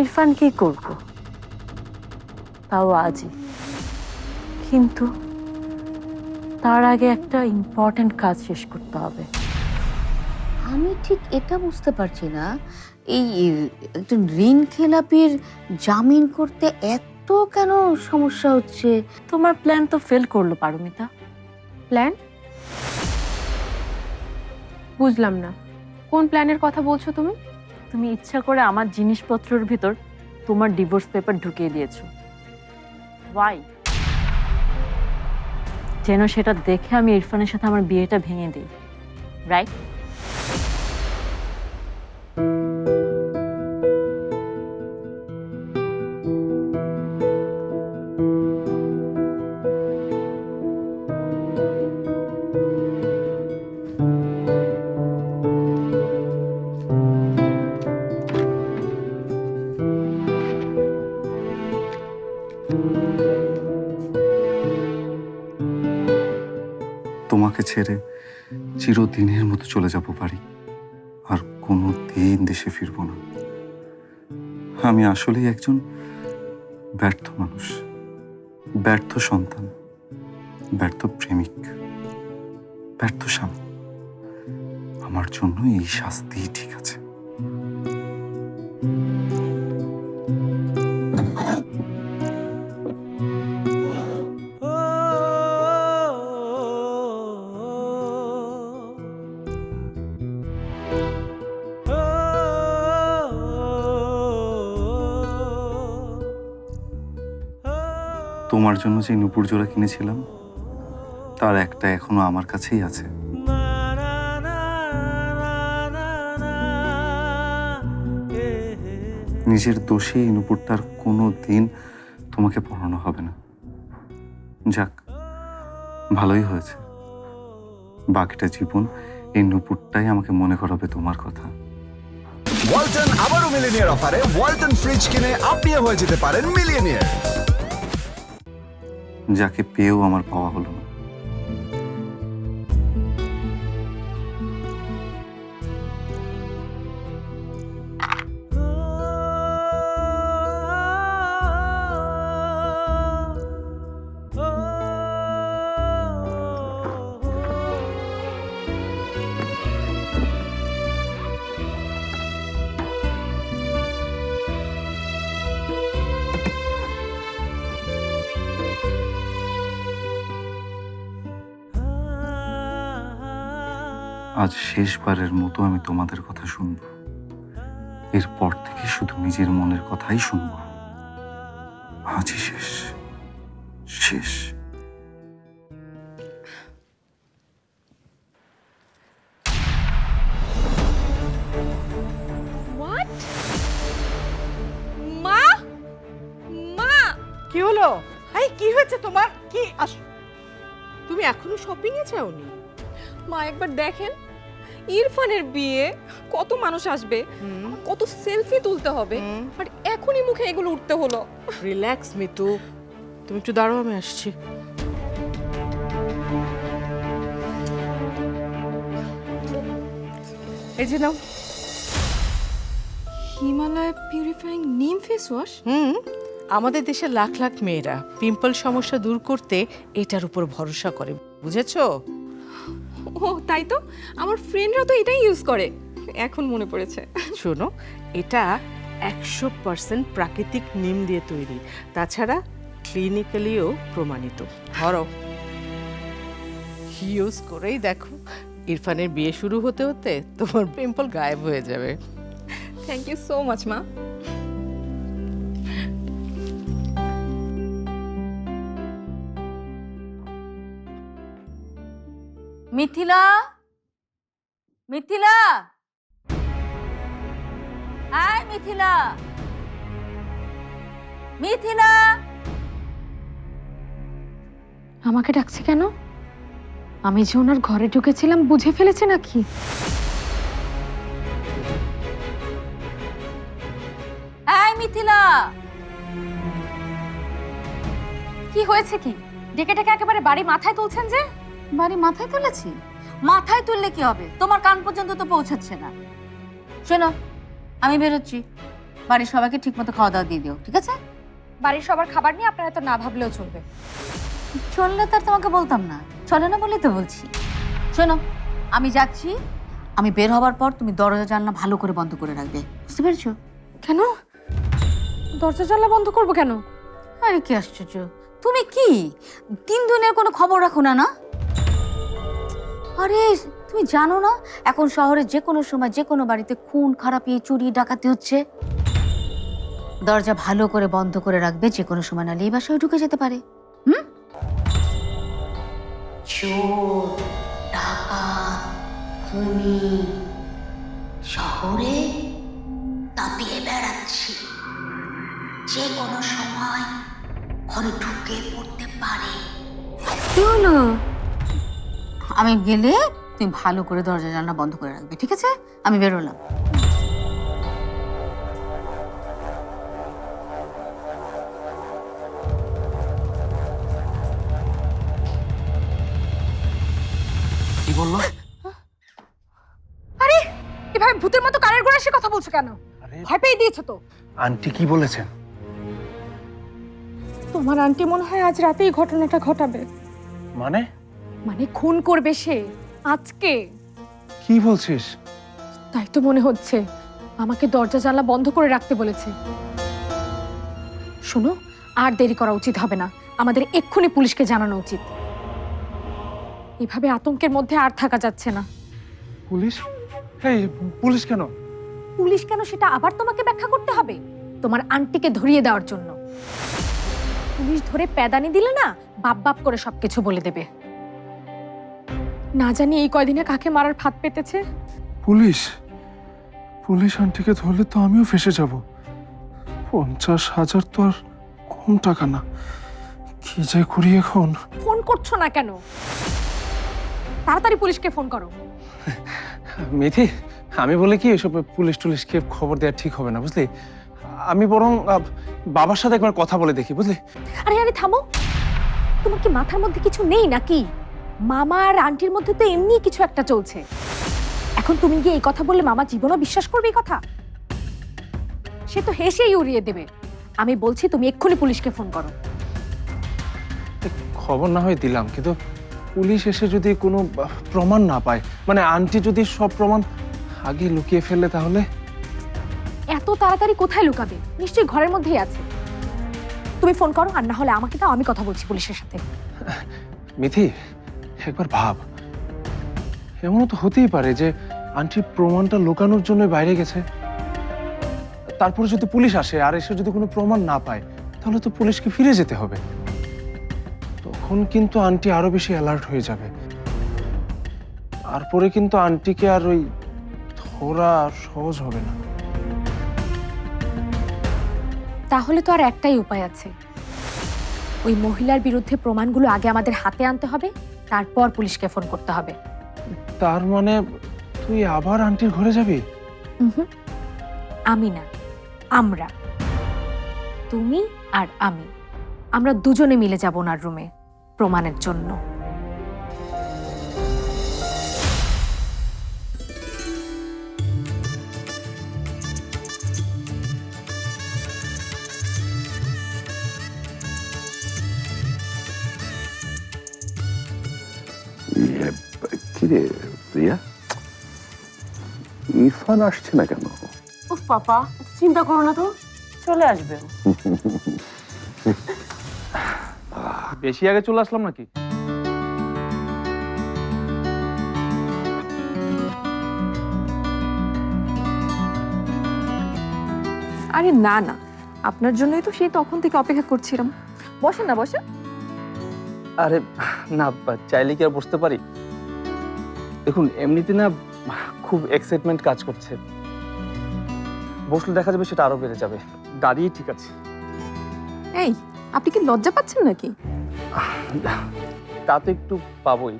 বিয়ে আমি ইরফানকেই করব? তাও আজই। কিন্তু তার আগে একটা ইম্পর্ট্যান্ট কাজ শেষ করতে হবে। আমি ঠিক এটা বুঝতে পারছি না। এই একজন ঋণ খেলাপির জামিন করতে এত কেন সমস্যা হচ্ছে? তোমার প্ল্যান তো ফেল করল পারমিতা। প্ল্যান বুঝলাম না। কোন প্ল্যানের কথা বলছো তুমি? তুমি ইচ্ছা করে আমার জিনিসপত্রের ভিতর তোমার ডিভোর্স পেপার ঢুকিয়ে দিয়েছ। ওয়াই যেন সেটা দেখে আমি ইরফানের সাথে আমার বিয়েটা ভেঙে দিই। রাইট ছেড়ে চিরদিনের মতো চলে যাব বাড়ি। আর কোনো দিন দেশে ফিরব না। আমি আসলেই একজন ব্যর্থ মানুষ। ব্যর্থ সন্তান। ব্যর্থ প্রেমিক। ব্যর্থ স্বামী। আমার জন্য এই শাস্তিই ঠিক আছে। জন্য যে নুপুর জোড়া কিনেছিলাম, তার একটা এখনও আমার কাছেই আছে। নিজের দোষে এই নুপুরটার কোনো দিন তোমাকে পড়ানো হবে না। যাক, ভালোই হয়েছে। বাকিটা জীবন এই নুপুরটাই আমাকে মনে করাবে তোমার কথা। ওয়ালটন আবারও মিলিনিয়ার অফারে ওয়ালটন ফ্রিজ কিনে আপনিও হয়ে যেতে পারেন মিলিয়নিয়ার। যাকে পেয়েও আমার পাওয়া হলো আজ শেষবারের মতো আমি তোমাদের কথা শুনব। এরপর থেকে শুধু নিজের মনের কথাই শুনব। আজই শেষ। শেষ। মা? মা? কি হলো? এই কি হয়েছে তোমার? কি আস তুমি এখনও শপিং এ যাওনি? মা একবার দেখেন। ইরফানের বিয়ে কত মানুষ আসবে কত সেলফি তুলতে হবে। আর এখনই মুখে এগুলো উঠতে হলো। রিল্যাক্স মিতু। তুমি একটু দাঁড়াও আমি আসছি। এই যে নাও। Himalaya purifying neem face wash hmm আমাদের দেশের লাখ লাখ মেয়েরা পিম্পল সমস্যা দূর করতে এটার উপর ভরসা করে বুঝেছ? ও তাই তো? আমার ফ্রেন্ডরা তো এটাই ইউজ করে। এখন মনে পড়েছে। শোনো এটা একশো পার্সেন্ট প্রাকৃতিক নিম দিয়ে তৈরি। তাছাড়া ক্লিনিক্যালিও প্রমাণিত। ধরো। ইউজ করেই দেখো। ইরফানের বিয়ে শুরু হতে হতে তোমার পিম্পল গায়েব হয়ে যাবে। থ্যাংক ইউ সো মাচ মা। মিথিলা? মিথিলা? আয় মিথিলা। মিথিলা? আমাকে ডাকছে কেন? আমি যে ওনার ঘরে ঢুকেছিলাম বুঝে ফেলেছে নাকি? মিথিলা। কি হয়েছে কি? ডেকে ডেকে একেবারে বাড়ি মাথায় তুলছেন যে? বাড়ি মাথায় তুলেছি? মাথায় তুললে কি হবে? তোমার কান পর্যন্ত তো পৌঁছাচ্ছে না। শোনো আমি বেরোচ্ছি। বাড়ির সবাইকে ঠিকমতো খাওয়া দাওয়া দিয়ে দিও ঠিক আছে? বাড়ির সবার খাবার নিয়ে আপনারা তো না ভাবলেও চলবে। চললে তো আর তোমাকে বলতাম না। চলে না বলেই তো বলছি। শোনো আমি যাচ্ছি। আমি বের হবার পর তুমি দরজা জানলা ভালো করে বন্ধ করে রাখবে। বুঝতে পেরেছ? কেন? দরজা জানলা বন্ধ করব কেন? আরে কি আশ্চর্য। তুমি কি? তিন দিনের কোনো খবর রাখো না না? আরে, তুমি জানো না, এখন শহরে যে কোনো সময় যে কোনো বাড়িতে খুন, খারাপ খারাপি চুরি, ডাকাতি হচ্ছে। দরজা ভালো করে বন্ধ করে রাখবে যে কোনো সময় নালে এই বাসায় ঢুকে যেতে পারে। হুম? চোর ডাকাত খুনি, শহরে তাপিয়ে বেড়াচ্ছি। যে কোনো সময় ঘরে ঢুকে পড়তে পারে। আমি গেলে তুমি ভালো করে দরজা জানলা বন্ধ করে রাখবে ঠিক আছে? আমি বেরোলাম। কি বলল? আরে এভাবে ভূতের মতো কানের গোড়া এসে কথা বলছো কেন? আরে ভয় পেয়ে দিয়েছ তো। আন্টি কি বলেছেন? তোমার আন্টি মনে হয় আজ রাতেই ঘটনাটা ঘটাবে। মানে? মানে খুন করবে সে? আজকে? কি বলছিস? তাই তো মনে হচ্ছে। আমাকে দরজা জানলা বন্ধ করে রাখতে বলেছে। শোনো আর দেরি করা উচিত হবে না। আমাদের এক্ষুনি পুলিশকে জানানো উচিত। এভাবে আতঙ্কের মধ্যে আর থাকা যাচ্ছে না। পুলিশ? এই পুলিশ কেন? পুলিশ কেন সেটা আবার তোমাকে ব্যাখ্যা করতে হবে? তোমার আন্টিকে ধরিয়ে দেওয়ার জন্য। পুলিশ ধরে প্যাদানি দিলে না বাপ বাপ করে সবকিছু বলে দেবে। না জানি এই কয়দিনে কাকে মারার ফাঁদ পেতেছে। পুলিশ। পুলিশ আন্টিকে ধরলে তো আমিও ফেসে যাব। পঞ্চাশ হাজার তো আর কম টাকা না। কি যে করি এখন? ফোন করছ না কেন? তাড়াতাড়ি পুলিশকে ফোন করো। মিথি আমি বলে কি এসব পুলিশ টুলিশকে খবর দেওয়া ঠিক হবে না বুঝলি? আমি বরং আহ, বাবার সাথে একবার কথা বলে দেখি বুঝলি? আরে আরে থামো। তোমার কি মাথার মধ্যে কিছু নেই নাকি? মামা আর আন্টির মধ্যে তো এমনি কিছু একটা চলছে। এখন তুমি গিয়ে এই কথা বললে মামা জীবনও বিশ্বাস করবে এই কথা? সে তো হেসেই উড়িয়ে দেবে। আমি বলছি তুমি এক্ষুনি পুলিশকে ফোন করো। খবর না হয় দিলাম কিন্তু পুলিশ এসে যদি কোনো প্রমাণ না পায় মানে আন্টি যদি সব প্রমাণ আগে লুকিয়ে ফেললে তাহলে? এত তাড়াতাড়ি কোথায় লুকাবে? নিশ্চয়ই ঘরের মধ্যেই আছে। তুমি ফোন করো আর না হলে আমাকে দাও আমি কথা বলছি পুলিশের সাথে। মিথি একবার ভাব। এমনও তো হতেই পারে যে আন্টি প্রমাণটা লুকানোর জন্য বাইরে গেছে। তারপরে যদি পুলিশ আসে আর এসে যদি কোনো প্রমাণ না পায়, তাহলে তো পুলিশকে ফিরে যেতে হবে। তখন কিন্তু আন্টি আরও বেশি অ্যালার্ট হয়ে যাবে। তারপরে কিন্তু আন্টিকে আর ওই ধরা সহজ হবে না। তাহলে তো আর একটাই উপায় আছে। ওই মহিলার বিরুদ্ধে প্রমাণগুলো আগে আমাদের হাতে আনতে হবে। তারপর পুলিশকে ফোন করতে হবে। তার মানে তুই আবার আন্টির ঘরে যাবি? আমি না আমরা। তুমি আর আমি। আমরা দুজনে মিলে যাব ওনার রুমে প্রমাণের জন্য। কিরে প্রিয়া? ইরফান আসছে না কেন? উফ পাপা চিন্তা করো না তো চলে আসবে বেশি আগে চলে আসলাম নাকি? আরে না না আপনার জন্যই তো সেই তখন থেকে অপেক্ষা করছিলাম। বসেন না বসেন। আরে না চাইলে কি আর বসতে পারি? দেখুন এমনিতে না খুব এক্সাইটমেন্ট কাজ করছে। বসলে দেখা যাবে সেটা আরও বেড়ে যাবে। দাঁড়িয়ে ঠিক আছে। এই আপনি কি লজ্জা পাচ্ছেন নাকি? তা তো একটু পাবই।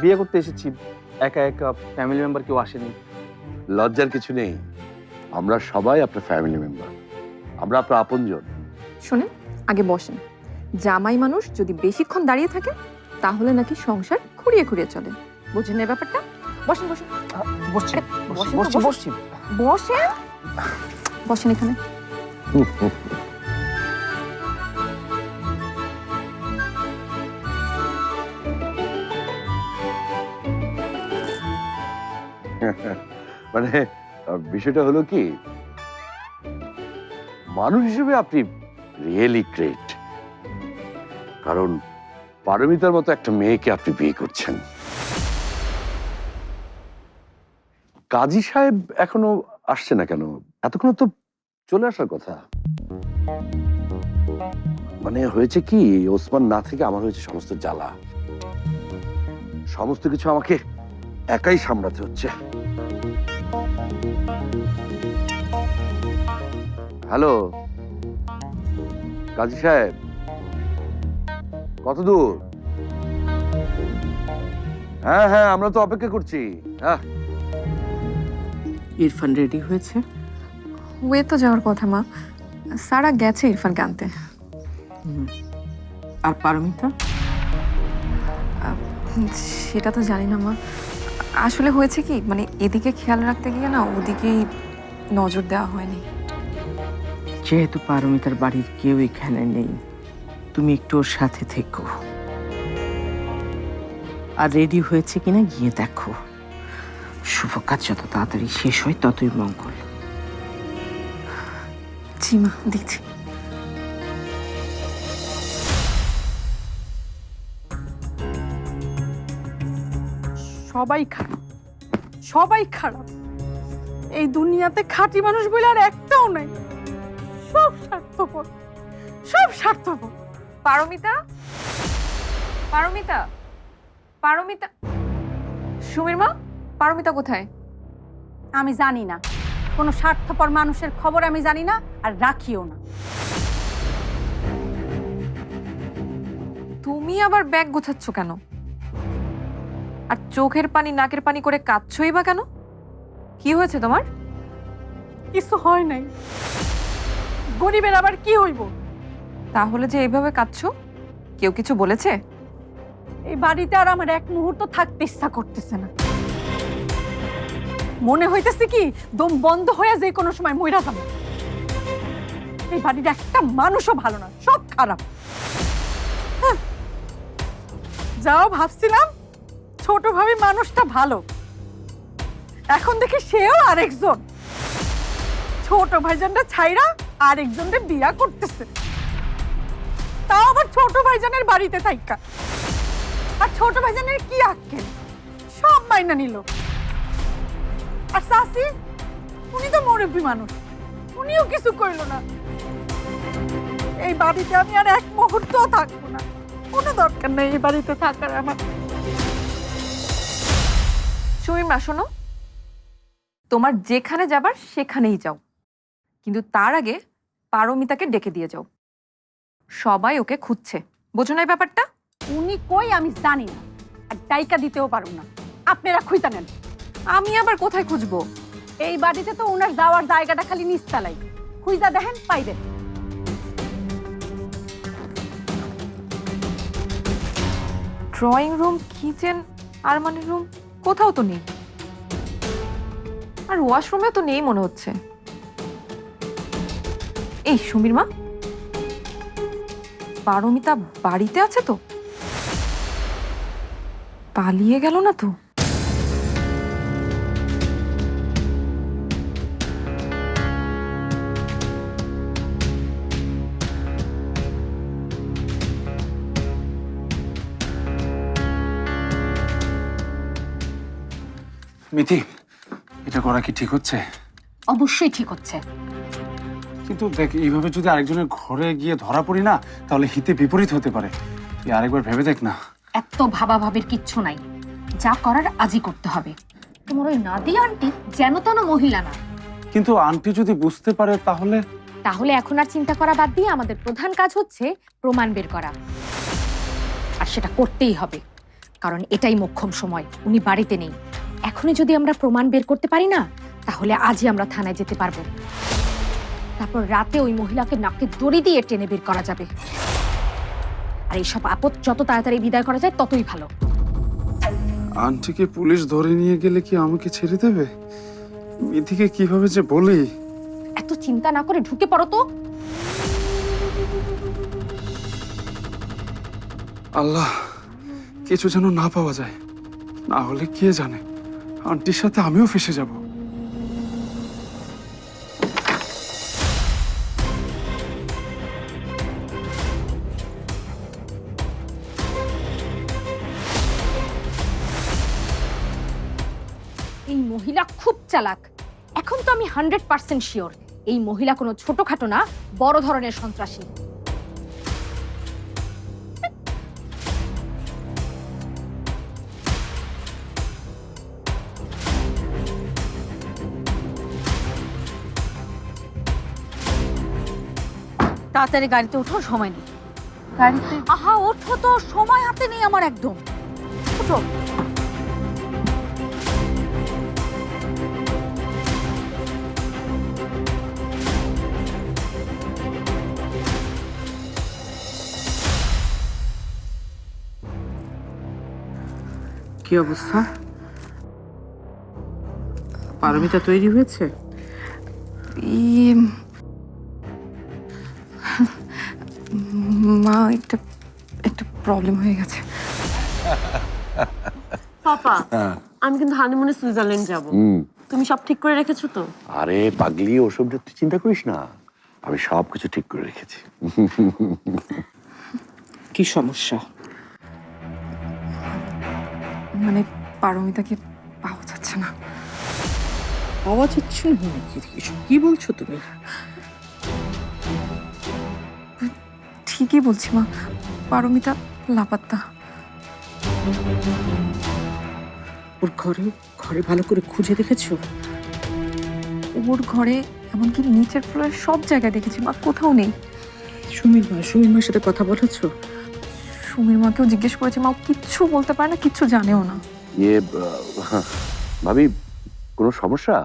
বিয়ে করতে এসেছি। একা একা ফ্যামিলি মেম্বার কেউ আসেনি। লজ্জার কিছু নেই। আমরা সবাই আপনার ফ্যামিলি মেম্বার আমরা আপনার আপনজন। শুনে আগে বসেন। জামাই মানুষ যদি বেশিক্ষণ দাঁড়িয়ে থাকে তাহলে নাকি সংসার খুঁড়িয়ে খুঁড়িয়ে চলে। বুঝেন এই ব্যাপারটা? বসেন বসেন। বসছি বসেন বসছি বসেন। বসছি। বসেন। বসেন এখানে। মানে বিষয়টা হলো কি? মানুষ হিসেবে আপনি রিয়েলি গ্রেট কারণ পারমিতার মতো একটা মেয়েকে আপনি বিয়ে করছেন। কাজী সাহেব এখনও আসছে না কেন? এতক্ষণ তো চলে আসার কথা। মানে হয়েছে কি, ওসমান না থেকে আমার হয়েছে সমস্ত জ্বালা। সমস্ত কিছু আমাকে একাই সামলাতে হচ্ছে। হ্যালো? কাজী সাহেব? কত দূর হ্যাঁ হ্যাঁ আমরা তো অপেক্ষা করছি। হ্যাঁ ইরফান রেডি হয়েছে? ওয়ে তো যাওয়ার কথা মা। সারা গেছে ইরফানকে আনতে। আর পারমিতা? সেটা তো জানি না মা। আসলে হয়েছে কি মানে এদিকে খেয়াল রাখতে গিয়ে না ওদিকেই নজর দেওয়া হয়নি। যেহেতু পারমিতার বাড়ির কেউ এখানে নেই তুমি একটু ওর সাথে থেকো। আর রেডি হয়েছে কিনা গিয়ে দেখো। শুভ কাজ যত তাড়াতাড়ি শেষ হয় ততই মঙ্গল। জি দেখছি। সবাই খারাপ। সবাই খারাপ। এই দুনিয়াতে খাঁটি মানুষ বলে আর একটাও নাই। সব স্বার্থপর। সব স্বার্থপর। পারমিতা? পারমিতা? পারমিতা? সুমির মা পারমিতা কোথায়? আমি জানি না। কোনো স্বার্থপর মানুষের খবর আমি জানি না আর রাখিও না। তুমি আবার ব্যাগ গোছাচ্ছ কেন? আর চোখের পানি নাকের পানি করে কাঁদছই বা কেন? কি হয়েছে তোমার? কিছু হয় নাই। গরিবের আবার কি হইব? তাহলে যে এইভাবে কাঁদছো? কেউ কিছু বলেছে? এই বাড়িতে আর আমার এক মুহূর্ত থাকতে ইচ্ছা করতেছে না। মনে হইতেছে কি, দম বন্ধ হয়ে যে কোনো সময় মইরা যাব। এই বাড়ির একটা মানুষও ভালো না, সব খারাপ। হ্যাঁ। যাও ভাবছিলাম, ছোট ভাবি মানুষটা ভালো। এখন দেখি সেও আরেকজন। ছোট ভাইজানটা ছাইরা আরেকজনকে বিয়া করতেছে। তাও আবার ছোট ভাইজানের বাড়িতে থাইকা। আর ছোট ভাইজানের কি আক্কেল? সব মাইনা নিল। আর সাসি, উনি তো মুরব্বী মানুষ। উনিও কিছু কইলো না। এই বাড়িতে আমি আর এক মুহূর্তও থাকব না। কোনো দরকার নেই এই বাড়িতে থাকার আমার। সুমির মা শোনো। তোমার যেখানে যাবার, সেখানেই যাও। কিন্তু তার আগে পারমিতাকে ডেকে দিয়ে যাও। সবাই ওকে খুঁজছে। বোঝো না এই ব্যাপারটা? উনি কই আমি জানি না। আর ডাইকা দিতেও পারব না। আপনারা খুঁজা নেন। আমি আবার কোথায় খুঁজবো? এই বাড়িতে তো ওনার যাওয়ার জায়গাটা খালি নিস্তালাই। খুঁজা দেখেন পাইবেন ড্রয়িং রুম কিচেন আরমানির রুম কোথাও তো নেই। আর ওয়াশরুমেও তো নেই মনে হচ্ছে। এই সুমির মা? পারমিতা বাড়িতে আছে তো? পালিয়ে গেল না তো? মিথি এটা করা কি ঠিক হচ্ছে? অবশ্যই ঠিক হচ্ছে। কিন্তু দেখ এইভাবে যদি আরেকজনের ঘরে গিয়ে ধরা পড়ি না তাহলে হিতে বিপরীত হতে পারে। তুই আরেকবার ভেবে দেখ না। এত ভাবাভাবির কিচ্ছু নাই। যা করার আজই করতে হবে। তোমার ওই নাদি আন্টি যেন তেন মহিলা না। কিন্তু আন্টি যদি বুঝতে পারে তাহলে? তাহলে এখন আর চিন্তা করা বাদ দিয়ে আমাদের প্রধান কাজ হচ্ছে প্রমাণ বের করা। আর সেটা করতেই হবে। কারণ এটাই মোক্ষম সময়। উনি বাড়িতে নেই। এখনই যদি আমরা প্রমাণ বের করতে পারি না তাহলে আজই আমরা থানায় যেতে পারব। তারপর রাতে ওই মহিলাকে নাকে দড়ি দিয়ে টেনে বের করা যাবে। আর এইসব আপদ যত তাড়াতাড়ি বিদায় করা যায় ততই ভালো। আন্টিকে পুলিশ ধরে নিয়ে গেলে কি আমাকে ছেড়ে দেবে? মিথিকে কীভাবে যে বলি? এত চিন্তা না করে ঢুকে পড়ো তো। আল্লাহ কিছু যেন না পাওয়া যায়। না হলে কে জানে? আন্টির সাথে আমিও ফেসে যাব। চালাক। এখন তো আমি হান্ড্রেড পার্সেন্ট শিওর এই মহিলা কোনো ছোটখাটো না বড় ধরনের সন্ত্রাসী। তাড়াতাড়ি গাড়িতে ওঠো সময় নেই। গাড়িতে আহা ওঠো তো সময় হাতে নেই আমার একদম। ওঠো। কি অবস্থা? পারমিতা তৈরি হয়েছে? মা একটা একটা প্রবলেম হয়ে গেছে। পাপা আমি কিন্তু হানিমুনে সুইজারল্যান্ড যাব। তুমি সব ঠিক করে রেখেছো তো? আরে পাগলি ওসব নিয়ে তুই চিন্তা করিস না। আমি সব কিছু ঠিক করে রেখেছি। কি সমস্যা? মানে পারমিতাকে পাওয়া যাচ্ছে না। পাওয়া যাচ্ছে না এসব কি বলছো তুমি? ঠিকই বলছি মা পারমিতা লাপাত্তা। ওর ঘরে ঘরে ভালো করে খুঁজে দেখেছ? ওর ঘরে এমনকি নিচের ফ্লোরের সব জায়গায় দেখেছি মা কোথাও নেই। সুমির মা সুমির মার সাথে কথা বলেছ? সুমির মাকেও জিজ্ঞেস করেছে মা কিচ্ছু বলতে পারে না কিচ্ছু জানেও না। ইয়ে ভাবি কোনো সমস্যা?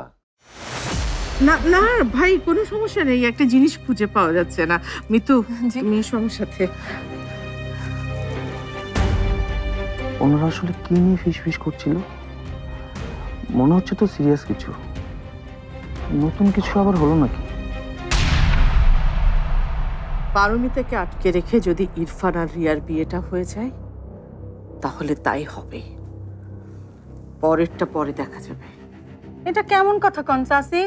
না না ভাই কোনো সমস্যা নেই একটা জিনিস খুঁজে পাওয়া যাচ্ছে না। মিতু। তুমি সাথে। ওনারা আসলে কি নিয়ে ফিস ফিস করছিল? মনে হচ্ছে তো সিরিয়াস কিছু। নতুন কিছু আবার হলো নাকি? পারমিতাকে আটকে রেখে যদি ইরফান আর রিয়ার বিয়েটা হয়ে যায় তাহলে তাই হবে। পরেরটা পরে দেখা যাবে। এটা কেমন কথা কনসাসি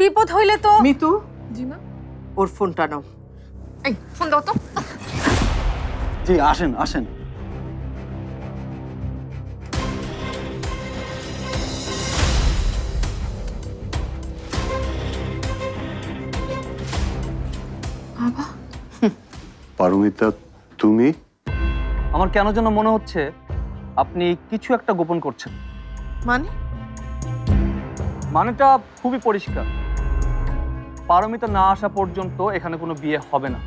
বিপদ হইলে তো মিতু? জি মা ওর ফোনটা নাও। এই ফোন দাও তো। জি আসেন আসেন। পারমিতা তুমি? আমার কেন যেন মনে হচ্ছে আপনি কিছু একটা গোপন করছেন। মানে? মানেটা খুবই পরিষ্কার। পারমিতা না আসা পর্যন্ত এখানে কোনো বিয়ে হবে না।